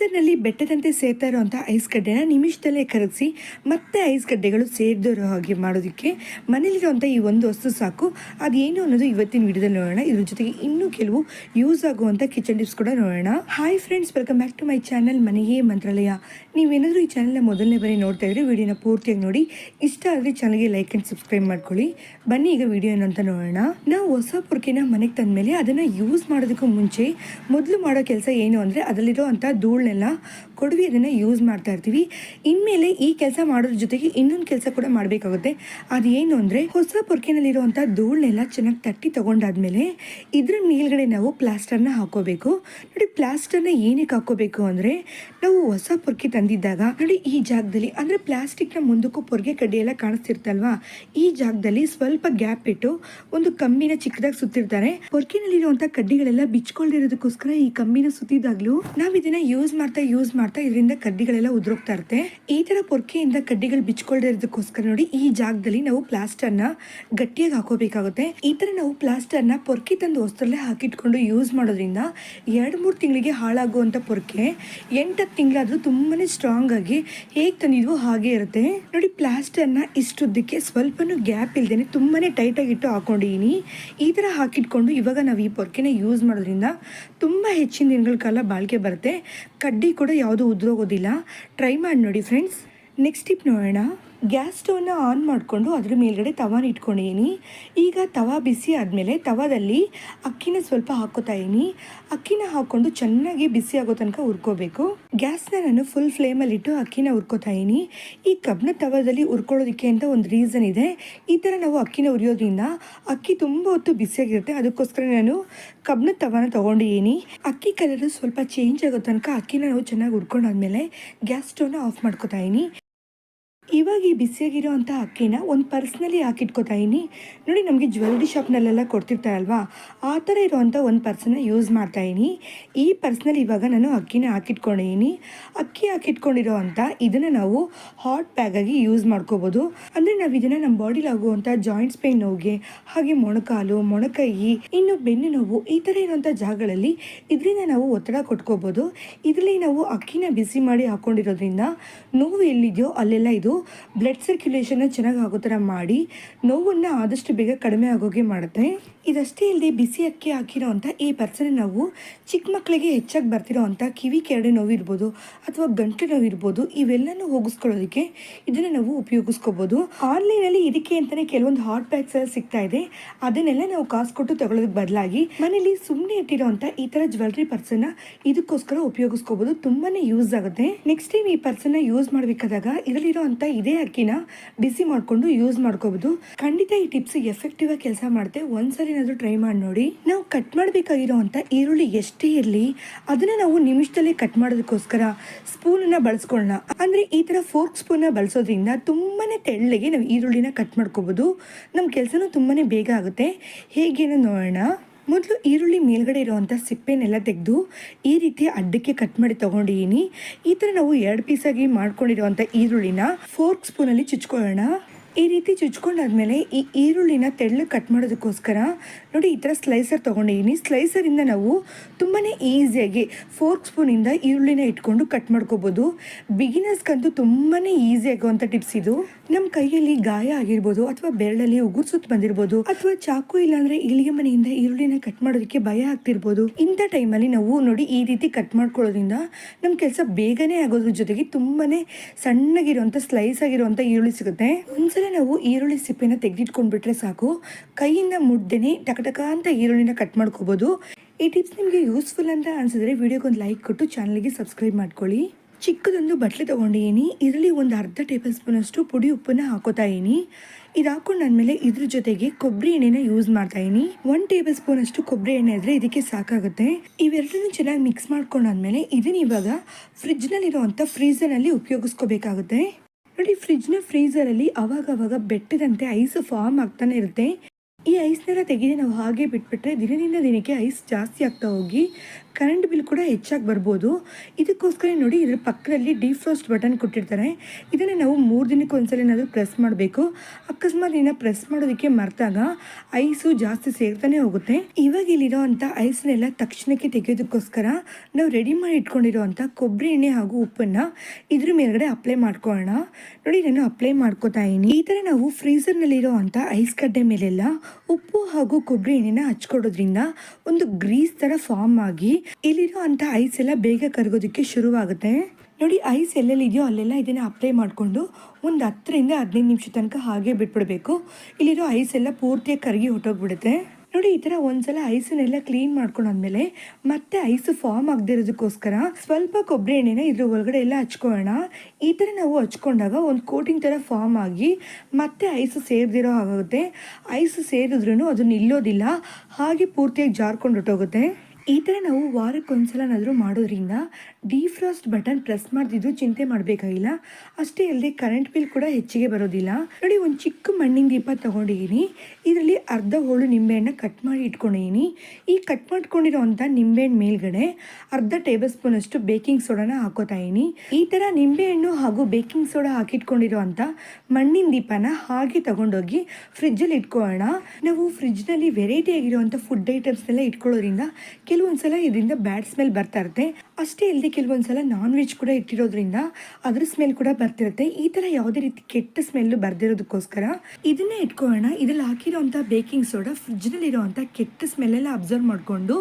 ಫ್ರೀಸರ್ನಲ್ಲಿ ಬೆಟ್ಟದಂತೆ ಸೇರ್ತಾ ಇರುವಂಥ ಐಸ್ ಗಡ್ಡೆನ ನಿಮಿಷದಲ್ಲೇ ಕರಗಿಸಿ ಮತ್ತೆ ಐಸ್ ಗಡ್ಡೆಗಳು ಸೇರಿದಿರೋ ಹಾಗೆ ಮಾಡೋದಕ್ಕೆ ಮನೇಲಿರುವಂಥ ಈ ಒಂದು ವಸ್ತು ಸಾಕು. ಅದೇನು ಅನ್ನೋದು ಇವತ್ತಿನ ವಿಡಿಯೋದಲ್ಲಿ ನೋಡೋಣ. ಇದ್ರ ಜೊತೆಗೆ ಇನ್ನೂ ಕೆಲವು ಯೂಸ್ ಆಗುವಂಥ ಕಿಚನ್ ಟಿಪ್ಸ್ ಕೂಡ ನೋಡೋಣ. Hi friends welcome back to my channel Maneye Mantralaya. ನೀವೇನಾದರೂ ಈ ಚಾನಲ್ನ ಮೊದಲನೇ ಬಾರಿ ನೋಡ್ತಾ ಇದ್ರೆ ವಿಡಿಯೋನ ಪೂರ್ತಿಯಾಗಿ ನೋಡಿ. ಇಷ್ಟ ಆದರೆ ಚಾನಲ್ಗೆ ಲೈಕ್ ಆ್ಯಂಡ್ ಸಬ್ಸ್ಕ್ರೈಬ್ ಮಾಡ್ಕೊಳ್ಳಿ. ಬನ್ನಿ ಈಗ ವಿಡಿಯೋ ಅಂತ ನೋಡೋಣ. ನಾವು ಹೊಸ ಪುರ್ಕಿನ ಮನೆಗೆ ತಂದಮೇಲೆ ಅದನ್ನು ಯೂಸ್ ಮಾಡೋದಕ್ಕೂ ಮುಂಚೆ ಮೊದಲು ಮಾಡೋ ಕೆಲಸ ಏನು ಅಂದರೆ ಅದರಲ್ಲಿರೋ ಅಂಥ ಧೂಳನ್ನೆಲ್ಲ ಕೊಡವಿ ಅದನ್ನು ಯೂಸ್ ಮಾಡ್ತಾ ಇರ್ತೀವಿ. ಇನ್ಮೇಲೆ ಈ ಕೆಲಸ ಮಾಡೋದ್ರ ಜೊತೆಗೆ ಇನ್ನೊಂದು ಕೆಲಸ ಕೂಡ ಮಾಡಬೇಕಾಗುತ್ತೆ. ಅದೇನು ಅಂದರೆ ಹೊಸ ಪೊರ್ಕೆನಲ್ಲಿರುವಂಥ ಧೂಳನ್ನೆಲ್ಲ ಚೆನ್ನಾಗಿ ತಟ್ಟಿ ತೊಗೊಂಡಾದ್ಮೇಲೆ ಇದ್ರ ಮೇಲ್ಗಡೆ ನಾವು ಪ್ಲಾಸ್ಟರ್ನ ಹಾಕೋಬೇಕು. ನೋಡಿ ಪ್ಲಾಸ್ಟರ್ನ ಏನಕ್ಕೆ ಹಾಕೋಬೇಕು ಅಂದರೆ ನಾವು ಹೊಸ ಪೊರ್ಕೆ ತಂದಿದ್ದಾಗ ನೋಡಿ ಈ ಜಾಗದಲ್ಲಿ ಅಂದರೆ ಪ್ಲಾಸ್ಟಿಕ್ನ ಮುಂದಕ್ಕೂ ಪೊರ್ಗೆ ಕಡ್ಡಿ ಎಲ್ಲ ಕಾಣಿಸ್ತಿರ್ತಲ್ವಾ? ಈ ಜಾಗದಲ್ಲಿ ಸ್ವಲ್ಪ ಗ್ಯಾಪ್ ಇಟ್ಟು ಒಂದು ಕಂಬಿನ ಚಿಕ್ಕದಾಗಿ ಸುತ್ತಿರ್ತಾರೆ. ಪೊರ್ಕೆನಲ್ಲಿರುವಂಥ ಕಡ್ಡಿಗಳೆಲ್ಲ ಬಿಚ್ಕೊಳ್ದಿರೋದಕ್ಕೋಸ್ಕರ ಈ ಕಂಬಿನ ಸುತ್ತಿದಾಗ್ಲೂ ನಾವು ಇದನ್ನ ಯೂಸ್ ಮಾಡ್ತಾ ಯೂಸ್ ಮಾಡ್ತಾ ಇದರಿಂದ ಕಡ್ಡಿಗಳೆಲ್ಲ ಉದುರೋಗ್ತಾ ಇರುತ್ತೆ. ಈ ತರ ಪೊರ್ಕೆಯಿಂದ ಕಡ್ಡಿಗಳು ಬಿಚ್ಕೊಳ್ದೇ ಇರೋದಕ್ಕೋಸ್ಕರ ನೋಡಿ, ಈ ಜಾಗದಲ್ಲಿ ನಾವು ಪ್ಲಾಸ್ಟರ್ನ ಗಟ್ಟಿಯಾಗಿ ಹಾಕೋಬೇಕಾಗುತ್ತೆ. ಈ ತರ ನಾವು ಪ್ಲಾಸ್ಟರ್ನ ಪೊರ್ಕೆ ತಂದು ವಸ್ತುರಲ್ಲೇ ಹಾಕಿಟ್ಕೊಂಡು ಯೂಸ್ ಮಾಡೋದ್ರಿಂದ ಎರಡು ಮೂರು ತಿಂಗಳಿಗೆ ಹಾಳಾಗುವಂಥ ಪೊರ್ಕೆ ಎಂಟತ್ತು ತಿಂಗಳಾದರೂ ತುಂಬಾನೇ ಸ್ಟ್ರಾಂಗ್ ಆಗಿ ಹೇಗೆ ತಂದಿದ್ವೋ ಹಾಗೆ ಇರುತ್ತೆ. ನೋಡಿ ಪ್ಲಾಸ್ಟರ್ನ ಇಷ್ಟುದ್ದಕ್ಕೆ ಸ್ವಲ್ಪನೂ ಗ್ಯಾಪ್ ಇಲ್ದೇನೆ ತುಂಬಾನೇ ಟೈಟ್ ಆಗಿ ಇಟ್ಟು ಹಾಕೊಂಡಿದೀನಿ. ಈ ತರ ಹಾಕಿಟ್ಕೊಂಡು ಇವಾಗ ನಾವು ಈ ಪೊರ್ಕೆನ ಯೂಸ್ ಮಾಡೋದ್ರಿಂದ ತುಂಬ ಹೆಚ್ಚಿನ ದಿನಗಳ ಕಾಲ ಬಾಳಿಕೆ ಬರುತ್ತೆ. ಕಡ್ಡಿ ಕೂಡ ಯಾವುದು ಉದ್ರೋಗೋದಿಲ್ಲ. ಟ್ರೈ ಮಾಡಿ ನೋಡಿ ಫ್ರೆಂಡ್ಸ್ ನೆಕ್ಸ್ಟ್ ಟಿಪ್ ನೋಡೋಣ. ಗ್ಯಾಸ್ ಸ್ಟವ್ನ ಆನ್ ಮಾಡಿಕೊಂಡು ಅದ್ರ ಮೇಲ್ಗಡೆ ತವಾನ ಇಟ್ಕೊಂಡಿದ್ದೀನಿ ಈಗ ತವ ಬಿಸಿ ಆದಮೇಲೆ ತವದಲ್ಲಿ ಅಕ್ಕಿನ ಸ್ವಲ್ಪ ಹಾಕೋತಾ ಇದ್ದೀನಿ ಅಕ್ಕಿನ ಹಾಕ್ಕೊಂಡು ಚೆನ್ನಾಗಿ ಬಿಸಿ ಆಗೋ ತನಕ ಹುರ್ಕೋಬೇಕು. ಗ್ಯಾಸ್ನ ನಾನು ಫುಲ್ ಫ್ಲೇಮಲ್ಲಿ ಇಟ್ಟು ಅಕ್ಕಿನ ಹುರ್ಕೋತಾ ಇದ್ದೀನಿ ಈ ಕಬ್ಬನ ತವದಲ್ಲಿ ಹುರ್ಕೊಳ್ಳೋದಕ್ಕೆ ಅಂತ ಒಂದು ರೀಸನ್ ಇದೆ. ಈ ಥರ ನಾವು ಅಕ್ಕಿನ ಹುರಿಯೋದ್ರಿಂದ ಅಕ್ಕಿ ತುಂಬ ಹೊತ್ತು ಬಿಸಿಯಾಗಿರುತ್ತೆ. ಅದಕ್ಕೋಸ್ಕರ ನಾನು ಕಬ್ಬನ ತವಾನ ತೊಗೊಂಡಿದ್ದೀನಿ ಅಕ್ಕಿ ಕಲರು ಸ್ವಲ್ಪ ಚೇಂಜ್ ಆಗೋ ತನಕ ಅಕ್ಕಿನ ನಾವು ಚೆನ್ನಾಗಿ ಹುರ್ಕೊಂಡಾದ್ಮೇಲೆ ಗ್ಯಾಸ್ ಸ್ಟವ್ನ ಆಫ್ ಮಾಡ್ಕೋತಾ ಇದೀನಿ. ಇವಾಗ ಈ ಬಿಸಿಯಾಗಿರೋ ಅಂಥ ಅಕ್ಕಿನ ಒಂದು ಪರ್ಸ್ನಲ್ಲಿ ಹಾಕಿಟ್ಕೋತಾ ಇದೀನಿ. ನೋಡಿ ನಮಗೆ ಜ್ಯುವೆಲ್ರಿ ಶಾಪ್ನಲ್ಲೆಲ್ಲ ಕೊಡ್ತಿರ್ತಾರಲ್ವಾ? ಆ ಥರ ಇರೋವಂಥ ಒಂದು ಪರ್ಸನ್ನ ಯೂಸ್ ಮಾಡ್ತಾ ಈ ಪರ್ಸ್ನಲ್ಲಿ ಇವಾಗ ನಾನು ಅಕ್ಕಿನ ಹಾಕಿಟ್ಕೊಂಡಿದ್ದೀನಿ ಅಕ್ಕಿ ಹಾಕಿಟ್ಕೊಂಡಿರೋ ಅಂಥ ಇದನ್ನು ನಾವು ಹಾಟ್ ಬ್ಯಾಗಾಗಿ ಯೂಸ್ ಮಾಡ್ಕೋಬೋದು. ಅಂದರೆ ನಾವು ಇದನ್ನು ನಮ್ಮ ಬಾಡಿಲಿ ಆಗುವಂಥ ಜಾಯಿಂಟ್ಸ್ ಪೇನ್ ನೋವಿಗೆ, ಹಾಗೆ ಮೊಣಕಾಲು, ಮೊಣಕೈ, ಇನ್ನು ಬೆನ್ನು ನೋವು ಈ ಥರ ಇರುವಂಥ ಜಾಗಗಳಲ್ಲಿ ಇದರಿಂದ ನಾವು ಒತ್ತಡ ಕೊಟ್ಕೋಬೋದು. ಇದರಲ್ಲಿ ನಾವು ಅಕ್ಕಿನ ಬಿಸಿ ಮಾಡಿ ಹಾಕ್ಕೊಂಡಿರೋದ್ರಿಂದ ನೋವು ಎಲ್ಲಿದೆಯೋ ಅಲ್ಲೆಲ್ಲ ಇದು ಬ್ಲಡ್ ಸರ್ಕ್ಯುಲೇಷನ್ನ ಚೆನ್ನಾಗಿ ಆಗೋ ಥರ ಮಾಡಿ, ನೋವನ್ನು ಆದಷ್ಟು ಬೇಗ ಕಡಿಮೆ ಆಗೋಗೆ ಮಾಡುತ್ತೆ. ಇದಷ್ಟೇ ಇಲ್ಲದೆ ಬಿಸಿ ಅಕ್ಕಿ ಹಾಕಿರೋ ಅಂಥ ಈ ಪರ್ಸನ್ ನಾವು ಚಿಕ್ಕ ಮಕ್ಕಳಿಗೆ ಹೆಚ್ಚಾಗಿ ಬರ್ತಿರೋ ಅಂಥ ಕಿವಿ ಕೆರಡೆ ನೋವಿರ್ಬೋದು ಅಥವಾ ಗಂಟಲು ನೋವಿರ್ಬೋದು ಇವೆಲ್ಲನೂ ಹೋಗಿಸ್ಕೊಳ್ಳೋದಕ್ಕೆ ಇದನ್ನು ನಾವು ಉಪಯೋಗಿಸ್ಕೋಬೋದು. ಆನ್ಲೈನಲ್ಲಿ ಇದಕ್ಕೆ ಅಂತಲೇ ಕೆಲವೊಂದು ಹಾಟ್ ಪ್ಯಾಕ್ಸ್ ಸಿಗ್ತಾ ಇದೆ. ಅದನ್ನೆಲ್ಲ ನಾವು ಕಾಸು ಕೊಟ್ಟು ತಗೊಳ್ಳೋದಕ್ಕೆ ಬದಲಾಗಿ ಮನೇಲಿ ಸುಮ್ಮನೆ ಇಟ್ಟಿರೋ ಅಂಥ ಈ ಥರ ಜ್ಯುವೆಲ್ರಿ ಪರ್ಸನ್ನ ಇದಕ್ಕೋಸ್ಕರ ಉಪಯೋಗಿಸ್ಕೋಬೋದು. ತುಂಬಾನೇ ಯೂಸ್ ಆಗುತ್ತೆ. ನೆಕ್ಸ್ಟ್ ಟೈಮ್ ಈ ಪರ್ಸನ್ನ ಯೂಸ್ ಮಾಡಬೇಕಾದಾಗ ಇದರಲ್ಲಿರೋ ಅಂಥ ಇದೇ ಅಕ್ಕಿನ ಬಿಸಿ ಮಾಡಿಕೊಂಡು ಯೂಸ್ ಮಾಡ್ಕೋಬಹುದು ಖಂಡಿತ ಈ ಟಿಪ್ಸ್ ಎಫೆಕ್ಟಿವ್ ಆಗಿ ಕೆಲಸ ಮಾಡುತ್ತೆ ಒಂದ್ಸರಿ ಏನಾದರೂ ಟ್ರೈ ಮಾಡಿ ನೋಡಿ. ನಾವು ಕಟ್ ಮಾಡಬೇಕಾಗಿರೋ ಅಂಥ ಈರುಳ್ಳಿ ಎಷ್ಟೇ ಇರಲಿ, ಅದನ್ನ ನಾವು ನಿಮಿಷದಲ್ಲೇ ಕಟ್ ಮಾಡೋದಕ್ಕೋಸ್ಕರ ಸ್ಪೂನನ್ನ ಬಳಸ್ಕೊಳ್ಳೋಣ ಅಂದ್ರೆ ಈ ತರ ಫೋರ್ಕ್ ಸ್ಪೂನ್ನ ಬಳಸೋದ್ರಿಂದ ತುಂಬಾನೇ ತೆಳ್ಳಗೆ ನಾವು ಈರುಳ್ಳಿನ ಕಟ್ ಮಾಡ್ಕೋಬಹುದು ನಮ್ಮ ಕೆಲಸನೂ ತುಂಬಾನೇ ಬೇಗ ಆಗುತ್ತೆ. ಹೇಗೇನೋ ನೋಡೋಣ. ಮೊದಲು ಈರುಳ್ಳಿ ಮೇಲ್ಗಡೆ ಇರುವಂಥ ಸಿಪ್ಪೆನೆಲ್ಲ ತೆಗೆದು ಈ ರೀತಿ ಅಡ್ಡಕ್ಕೆ ಕಟ್ ಮಾಡಿ ತೊಗೊಂಡಿದ್ದೀನಿ ಈ ಥರ ನಾವು ಎರಡು ಪೀಸಾಗಿ ಮಾಡ್ಕೊಂಡಿರುವಂಥ ಈರುಳ್ಳಿನ ಫೋರ್ಕ್ ಸ್ಪೂನಲ್ಲಿ ಚುಚ್ಕೊಳ್ಳೋಣ. ಈ ರೀತಿ ಚುಚ್ಕೊಂಡಾದ್ಮೇಲೆ ಈ ಈರುಳ್ಳಿನ ತೆಳ್ಳಗೆ ಕಟ್ ಮಾಡೋದಕ್ಕೋಸ್ಕರ ನೋಡಿ ಈ ಥರ ಸ್ಲೈಸರ್ ತೊಗೊಂಡಿದ್ದೀನಿ ಸ್ಲೈಸರಿಂದ ನಾವು ತುಂಬಾ ಈಸಿಯಾಗಿ ಫೋರ್ಕ್ ಸ್ಪೂನಿಂದ ಈರುಳ್ಳಿನ ಇಟ್ಕೊಂಡು ಕಟ್ ಮಾಡ್ಕೋಬೋದು. ಬಿಗಿನರ್ಸ್ಗಂತೂ ತುಂಬಾ ಈಸಿ ಆಗುವಂಥ ಟಿಪ್ಸ್ ಇದು. ನಮ್ಮ ಕೈಯಲ್ಲಿ ಗಾಯ ಆಗಿರ್ಬೋದು ಅಥವಾ ಬೆರಳಲ್ಲಿ ಉಗುರು ಸುತ್ತ ಬಂದಿರ್ಬೋದು ಅಥವಾ ಚಾಕು ಇಲ್ಲಾಂದ್ರೆ ಇಳಿಗೆ ಮನೆಯಿಂದ ಈರುಳ್ಳಿನ ಕಟ್ ಮಾಡೋದಕ್ಕೆ ಭಯ ಆಗ್ತಿರ್ಬೋದು. ಇಂಥ ಟೈಮಲ್ಲಿ ನಾವು ನೋಡಿ ಈ ರೀತಿ ಕಟ್ ಮಾಡ್ಕೊಳ್ಳೋದ್ರಿಂದ ನಮ್ಮ ಕೆಲಸ ಬೇಗನೆ ಆಗೋದ್ರ ಜೊತೆಗೆ ತುಂಬಾ ಸಣ್ಣಗಿರುವಂಥ ಸ್ಲೈಸ್ ಆಗಿರುವಂಥ ಈರುಳ್ಳಿ ಸಿಗುತ್ತೆ. ಒಂದ್ಸಲ ನಾವು ಈರುಳ್ಳಿ ಸಿಪ್ಪೆನ ತೆಗೆದಿಟ್ಕೊಂಡ್ಬಿಟ್ರೆ ಸಾಕು. ಕೈಯಿಂದ ಮುಡ್ದೇನೆ ಟಕಟಕ ಅಂತ ಈರುಳ್ಳಿನ ಕಟ್ ಮಾಡ್ಕೋಬೋದು. ಈ ಟಿಪ್ಸ್ ನಿಮಗೆ ಯೂಸ್ಫುಲ್ ಅಂತ ಅನ್ಸಿದ್ರೆ ವಿಡಿಯೋಗೊಂದು ಲೈಕ್ ಕೊಟ್ಟು ಚಾನಲ್ಗೆ ಸಬ್ಸ್ಕ್ರೈಬ್ ಮಾಡ್ಕೊಳ್ಳಿ. ಚಿಕ್ಕದೊಂದು ಬಟ್ಲೆ ತೊಗೊಂಡಿದ್ದೀನಿ. ಇದರಲ್ಲಿ ಒಂದು ಅರ್ಧ ಟೇಬಲ್ ಸ್ಪೂನಷ್ಟು ಪುಡಿ ಉಪ್ಪನ್ನ ಹಾಕೋತಾ ಇದೀನಿ ಇದು ಹಾಕೊಂಡಾದ್ಮೇಲೆ ಇದ್ರ ಜೊತೆಗೆ ಕೊಬ್ಬರಿ ಎಣ್ಣೆನ ಯೂಸ್ ಮಾಡ್ತಾ ಇದೀನಿ ಒನ್ ಟೇಬಲ್ ಸ್ಪೂನ್ ಅಷ್ಟು ಕೊಬ್ಬರಿ ಎಣ್ಣೆ ಆದರೆ ಇದಕ್ಕೆ ಸಾಕಾಗುತ್ತೆ. ಇವೆರಡನ್ನು ಚೆನ್ನಾಗಿ ಮಿಕ್ಸ್ ಮಾಡ್ಕೊಂಡಾದ್ಮೇಲೆ ಇದನ್ನ ಇವಾಗ ಫ್ರಿಜ್ನಲ್ಲಿರುವಂಥ ಫ್ರೀಸರ್ನಲ್ಲಿ ಉಪಯೋಗಿಸ್ಕೋಬೇಕಾಗುತ್ತೆ. ನೋಡಿ ಫ್ರಿಜ್ನ ಫ್ರೀಸರಲ್ಲಿ ಅವಾಗವಾಗ ಅವಾಗ ಬೆಟ್ಟದಂತೆ ಐಸ್ ಫಾರ್ಮ್ ಆಗ್ತಾನೆ ಇರುತ್ತೆ. ಈ ಐಸ್ನೆಲ್ಲ ತೆಗೆದು ನಾವು ಹಾಗೆ ಬಿಟ್ಬಿಟ್ರೆ ದಿನದಿಂದ ದಿನಕ್ಕೆ ಐಸ್ ಜಾಸ್ತಿ ಆಗ್ತಾ ಹೋಗಿ ಕರೆಂಟ್ ಬಿಲ್ ಕೂಡ ಹೆಚ್ಚಾಗಿ ಬರ್ಬೋದು. ಇದಕ್ಕೋಸ್ಕರ ನೋಡಿ, ಇದರ ಪಕ್ಕದಲ್ಲಿ ಡಿಫ್ರೋಸ್ಟ್ ಬಟನ್ ಕೊಟ್ಟಿರ್ತಾರೆ. ಇದನ್ನು ನಾವು ಮೂರು ದಿನಕ್ಕೆ ಒಂದ್ಸಲ ಏನಾದರೂ ಪ್ರೆಸ್ ಮಾಡಬೇಕು. ಅಕಸ್ಮಾತ್ ಇನ್ನು ಪ್ರೆಸ್ ಮಾಡೋದಕ್ಕೆ ಮರೆತಾಗ ಐಸು ಜಾಸ್ತಿ ಸೇರ್ತಾನೆ ಹೋಗುತ್ತೆ. ಇವಾಗ ಇಲ್ಲಿರೋ ಅಂಥ ಐಸ್ನೆಲ್ಲ ತಕ್ಷಣಕ್ಕೆ ತೆಗೆಯೋದಕ್ಕೋಸ್ಕರ ನಾವು ರೆಡಿ ಮಾಡಿ ಇಟ್ಕೊಂಡಿರೋ ಅಂಥ ಕೊಬ್ಬರಿ ಎಣ್ಣೆ ಹಾಗೂ ಉಪ್ಪನ್ನು ಇದ್ರ ಮೇಲ್ಗಡೆ ಅಪ್ಲೈ ಮಾಡ್ಕೊಳ್ಳೋಣ. ನೋಡಿ ನಾನು ಅಪ್ಲೈ ಮಾಡ್ಕೋತಾ ಇದ್ದೀನಿ. ಈ ಥರ ನಾವು ಫ್ರೀಸರ್ನಲ್ಲಿರೋ ಅಂಥ ಐಸ್ ಕಡ್ಡೆ ಮೇಲೆಲ್ಲ ಉಪ್ಪು ಹಾಗೂ ಕೊಬ್ಬರಿ ಎಣ್ಣೆನ ಹಚ್ಕೊಡೋದ್ರಿಂದ ಒಂದು ಗ್ರೀಸ್ ಥರ ಫಾರ್ಮ್ ಆಗಿ ಇಲ್ಲಿರೋ ಅಂತ ಐಸ್ ಎಲ್ಲ ಬೇಗ ಕರಗೋದಕ್ಕೆ ಶುರುವಾಗುತ್ತೆ. ನೋಡಿ ಐಸ್ ಎಲ್ಲೆಲ್ಲಿದೆಯೋ ಅಲ್ಲೆಲ್ಲ ಇದನ್ನು ಅಪ್ಲೈ ಮಾಡಿಕೊಂಡು ಒಂದು ಹತ್ತರಿಂದ ಹದಿನೈದು ನಿಮಿಷ ತನಕ ಹಾಗೆ ಬಿಟ್ಬಿಡಬೇಕು. ಇಲ್ಲಿರೋ ಐಸ್ ಎಲ್ಲ ಪೂರ್ತಿಯಾಗಿ ಕರಗಿ ಹೊಟ್ಟೋಗ್ಬಿಡುತ್ತೆ ನೋಡಿ, ಈ ಥರ ಒಂದ್ಸಲ ಐಸನ್ನೆಲ್ಲ ಕ್ಲೀನ್ ಮಾಡ್ಕೊಂಡಾದ್ಮೇಲೆ ಮತ್ತೆ ಐಸು ಫಾರ್ಮ್ ಆಗದಿರೋದಕ್ಕೋಸ್ಕರ ಸ್ವಲ್ಪ ಕೊಬ್ಬರಿ ಎಣ್ಣೆನ ಇದ್ರ ಒಳಗಡೆ ಎಲ್ಲ ಹಚ್ಕೊಳ್ಳೋಣ. ಈ ಥರ ನಾವು ಹಚ್ಕೊಂಡಾಗ ಒಂದು ಕೋಟಿಂಗ್ ಥರ ಫಾರ್ಮ್ ಆಗಿ ಮತ್ತೆ ಐಸು ಸೇರ್ದಿರೋ ಹಾಗಾಗುತ್ತೆ. ಐಸು ಸೇರಿದ್ರೂ ಅದು ನಿಲ್ಲೋದಿಲ್ಲ ಹಾಗೆ ಪೂರ್ತಿಯಾಗಿ ಜಾರ್ಕೊಂಡು ಹೊಟ್ಟೋಗುತ್ತೆ ಈ ಥರ ನಾವು ವಾರಕ್ಕೊಂದ್ಸಲನಾದರೂ ಮಾಡೋದ್ರಿಂದ ಡಿಫ್ರಾಸ್ಟ್ ಬಟನ್ ಪ್ರೆಸ್ ಮಾಡ್ತಿದ್ದು ಚಿಂತೆ ಮಾಡಬೇಕಾಗಿಲ್ಲ. ಅಷ್ಟೇ ಅಲ್ಲದೆ ಕರೆಂಟ್ ಬಿಲ್ ಕೂಡ ಹೆಚ್ಚಿಗೆ ಬರೋದಿಲ್ಲ. ನೋಡಿ, ಒಂದು ಚಿಕ್ಕ ಮಣ್ಣಿನ ದೀಪ ತಗೊಂಡಿದ್ದೀನಿ ಇದರಲ್ಲಿ ಅರ್ಧ ಹೋಳು ನಿಂಬೆಹಣ್ಣು ಕಟ್ ಮಾಡಿ ಇಟ್ಕೊಂಡಿದ್ದೀನಿ ಈ ಕಟ್ ಮಾಡ್ಕೊಂಡಿರೋ ಅಂಥ ನಿಂಬೆಹಣ್ಣು ಮೇಲ್ಗಡೆ ಅರ್ಧ ಟೇಬಲ್ ಸ್ಪೂನ್ ಅಷ್ಟು ಬೇಕಿಂಗ್ ಸೋಡಾನ ಹಾಕೋತಾ ಇದೀನಿ. ಈ ಥರ ನಿಂಬೆಹಣ್ಣು ಹಾಗೂ ಬೇಕಿಂಗ್ ಸೋಡಾ ಹಾಕಿಟ್ಕೊಂಡಿರೋವಂಥ ಮಣ್ಣಿನ ದೀಪನ ಹಾಗೆ ತಗೊಂಡೋಗಿ ಫ್ರಿಜ್ಜಲ್ಲಿ ಇಟ್ಕೊಳ್ಳೋಣ. ನಾವು ಫ್ರಿಜ್ನಲ್ಲಿ ವೆರೈಟಿ ಆಗಿರುವಂಥ ಫುಡ್ ಐಟಮ್ಸ್ನೆಲ್ಲ ಇಟ್ಕೊಳ್ಳೋದ್ರಿಂದ ಕೆಲವೊಂದ್ಸಲ ಇದರಿಂದ ಬ್ಯಾಡ್ ಸ್ಮೆಲ್ ಬರ್ತಾ ಇರುತ್ತೆ. ಅಷ್ಟೇ ಅಲ್ಲದೆ ಕೆಲವೊಂದ್ಸಲ ನಾನ್ ವೆಜ್ ಕೂಡ ಇಟ್ಟಿರೋದ್ರಿಂದ ಅದ್ರ ಸ್ಮೆಲ್ ಕೂಡ ಬರ್ತಿರುತ್ತೆ. ಈ ತರ ಯಾವುದೇ ರೀತಿ ಕೆಟ್ಟ ಸ್ಮೆಲ್ ಬರ್ದಿರೋದಕ್ಕೋಸ್ಕರ ಇದನ್ನೇ ಇಟ್ಕೊಳ್ಳೋಣ. ಇದ್ರಲ್ಲಿ ಹಾಕಿರೋಂಥ ಬೇಕಿಂಗ್ ಸೋಡಾ ಫ್ರಿಜ್ನಲ್ಲಿ ಇರೋವಂಥ ಕೆಟ್ಟ ಸ್ಮೆಲ್ ಎಲ್ಲ ಅಬ್ಸರ್ವ್ ಮಾಡಿಕೊಂಡು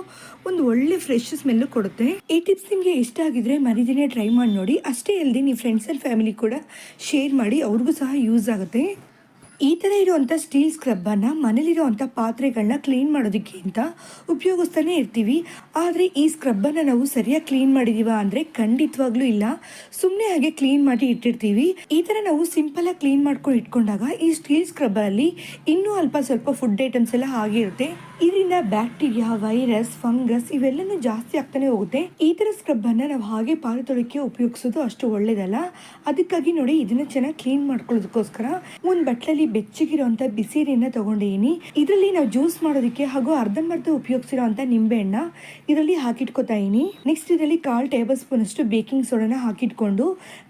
ಒಂದು ಒಳ್ಳೆ ಫ್ರೆಶ್ ಸ್ಮೆಲ್ಲು ಕೊಡುತ್ತೆ. ಈ ಟಿಪ್ಸ್ ನಿಮಗೆ ಇಷ್ಟ ಆಗಿದ್ರೆ ಮರಿದಿನೇ ಟ್ರೈ ಮಾಡಿ ನೋಡಿ. ಅಷ್ಟೇ ಅಲ್ಲದೆ ನೀವು ಫ್ರೆಂಡ್ಸ್ ಆ್ಯಂಡ್ ಫ್ಯಾಮಿಲಿ ಕೂಡ ಶೇರ್ ಮಾಡಿ. ಅವ್ರಿಗೂ ಸಹ ಯೂಸ್ ಆಗುತ್ತೆ. ಈ ಥರ ಇರುವಂಥ ಸ್ಟೀಲ್ ಸ್ಕ್ರಬ್ಬನ್ನು ಮನೇಲಿರುವಂಥ ಪಾತ್ರೆಗಳನ್ನ ಕ್ಲೀನ್ ಮಾಡೋದಕ್ಕೆ ಅಂತ ಉಪಯೋಗಿಸ್ತಾನೆ ಇರ್ತೀವಿ. ಆದರೆ ಈ ಸ್ಕ್ರಬ್ಬನ್ನು ನಾವು ಸರಿಯಾಗಿ ಕ್ಲೀನ್ ಮಾಡಿದೀವ ಅಂದರೆ ಖಂಡಿತವಾಗ್ಲೂ ಇಲ್ಲ. ಸುಮ್ಮನೆ ಹಾಗೆ ಕ್ಲೀನ್ ಮಾಡಿ ಇಟ್ಟಿರ್ತೀವಿ. ಈ ಥರ ನಾವು ಸಿಂಪಲಾಗಿ ಕ್ಲೀನ್ ಮಾಡ್ಕೊಂಡು ಇಟ್ಕೊಂಡಾಗ ಈ ಸ್ಟೀಲ್ ಸ್ಕ್ರಬ್ಬರಲ್ಲಿ ಇನ್ನೂ ಅಲ್ಪ ಸ್ವಲ್ಪ ಫುಡ್ ಐಟಮ್ಸ್ ಎಲ್ಲ ಹಾಗೆ ಇರುತ್ತೆ. ಇದರಿಂದ ಬ್ಯಾಕ್ಟೀರಿಯಾ, ವೈರಸ್, ಫಂಗಸ್ ಇವೆಲ್ಲನೂ ಜಾಸ್ತಿ ಆಗ್ತಾನೆ ಹೋಗುತ್ತೆ. ಈ ಥರ ಸ್ಕ್ರಬ್ಬನ್ನು ನಾವು ಹಾಗೆ ಪಾಲು ತೊಳಕ್ಕೆ ಉಪಯೋಗಿಸೋದು ಅಷ್ಟು ಒಳ್ಳೇದಲ್ಲ. ಅದಕ್ಕಾಗಿ ನೋಡಿ ಇದನ್ನ ಚೆನ್ನಾಗಿ ಕ್ಲೀನ್ ಮಾಡ್ಕೊಳ್ಳೋದಕ್ಕೋಸ್ಕರ ಒಂದು ಬಟ್ಲಲ್ಲಿ ಬೆಚ್ಚಗಿರುವಂತ ಬಿಸಿ ನೀರನ್ನ ತಗೊಂಡಿದ್ದೀನಿ ಇದರಲ್ಲಿ ನಾವು ಜ್ಯೂಸ್ ಮಾಡೋದಕ್ಕೆ ಹಾಗೂ ಅರ್ಧಂಬರ್ಧ ಉಪಯೋಗಿಸಿರೋಂಥ ನಿಂಬೆಹಣ್ಣ ಇದರಲ್ಲಿ ಹಾಕಿಟ್ಕೋತಾ ಇದೀನಿ. ನೆಕ್ಸ್ಟ್ ಇದರಲ್ಲಿ ಕಾಲು ಟೇಬಲ್ ಸ್ಪೂನ್ ಅಷ್ಟು ಬೇಕಿಂಗ್ ಸೋಡಾನ ಹಾಕಿಟ್ಕೊಂಡು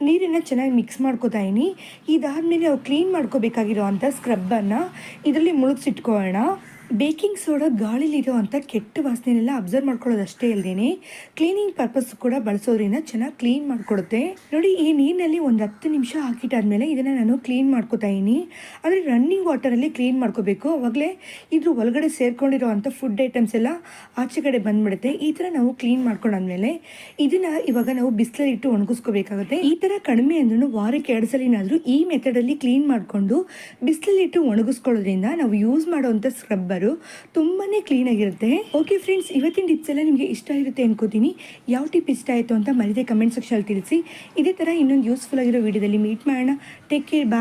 ನೀರನ್ನ ಚೆನ್ನಾಗಿ ಮಿಕ್ಸ್ ಮಾಡ್ಕೋತಾ ಇದೀನಿ. ಇದಾದ್ಮೇಲೆ ನಾವು ಕ್ಲೀನ್ ಮಾಡ್ಕೋಬೇಕಾಗಿರೋ ಅಂಥ ಸ್ಕ್ರಬ್ಬನ್ನು ಇದರಲ್ಲಿ ಮುಳುಗಿಸಿಟ್ಕೊಳ್ಳೋಣ. ಬೇಕಿಂಗ್ ಸೋಡಾ ಗಾಳಿಲಿರೋ ಅಂಥ ಕೆಟ್ಟ ವಾಸನೆಲ್ಲ ಅಬ್ಸರ್ವ್ ಮಾಡ್ಕೊಳ್ಳೋದಷ್ಟೇ ಅಲ್ಲದೇನೆ ಕ್ಲೀನಿಂಗ್ ಪರ್ಪಸ್ ಕೂಡ ಬಳಸೋದ್ರಿಂದ ಚೆನ್ನಾಗಿ ಕ್ಲೀನ್ ಮಾಡಿಕೊಡುತ್ತೆ. ನೋಡಿ, ಈ ನೀರಿನಲ್ಲಿ ಒಂದು ಹತ್ತು ನಿಮಿಷ ಹಾಕಿಟ್ಟಾದ್ಮೇಲೆ ಇದನ್ನು ನಾನು ಕ್ಲೀನ್ ಮಾಡ್ಕೋತಾ ಇದ್ದೀನಿ. ಅಂದರೆ ರನ್ನಿಂಗ್ ವಾಟರಲ್ಲಿ ಕ್ಲೀನ್ ಮಾಡ್ಕೋಬೇಕು. ಅವಾಗಲೇ ಇದ್ರ ಒಳಗಡೆ ಸೇರ್ಕೊಂಡಿರೋ ಅಂಥ ಫುಡ್ ಐಟಮ್ಸ್ ಎಲ್ಲ ಆಚೆ ಕಡೆ ಬಂದ್ಬಿಡುತ್ತೆ. ಈ ಥರ ನಾವು ಕ್ಲೀನ್ ಮಾಡ್ಕೊಂಡಾದ್ಮೇಲೆ ಇದನ್ನು ಇವಾಗ ನಾವು ಬಿಸಿಲಲ್ಲಿಟ್ಟು ಒಣಗಿಸ್ಕೋಬೇಕಾಗುತ್ತೆ. ಈ ಥರ ಕಡಿಮೆ ಅಂದ್ರೂ ವಾರಕ್ಕೆ ಎರಡು ಸಲಿನಾದರೂ ಈ ಮೆಥಡಲ್ಲಿ ಕ್ಲೀನ್ ಮಾಡಿಕೊಂಡು ಬಿಸಿಲಲ್ಲಿಟ್ಟು ಒಣಗಿಸ್ಕೊಳ್ಳೋದ್ರಿಂದ ನಾವು ಯೂಸ್ ಮಾಡುವಂಥ ಸ್ಕ್ರಬ್ಬರು ತುಂಬಾ ಕ್ಲೀನಾಗಿರುತ್ತೆ ಓಕೆ ಫ್ರೆಂಡ್ಸ್ ಇವತ್ತಿನ ಟಿಪ್ಸ್ ಎಲ್ಲ ನಿಮಗೆ ಇಷ್ಟ ಇರುತ್ತೆ ಅನ್ಕೋತೀನಿ. ಯಾವ ಟಿಪ್ ಇಷ್ಟ ಆಯಿತು ಅಂತ ಮರಿದೆ ಕಮೆಂಟ್ ಸೆಕ್ಷನ್ ತಿಳಿಸಿ. ಇದೇ ಥರ ಇನ್ನೊಂದು ಯೂಸ್ಫುಲ್ ಆಗಿರೋ ವಿಡಿಯೋದಲ್ಲಿ ಮೀಟ್ ಮಾಡೋಣ. Take care bye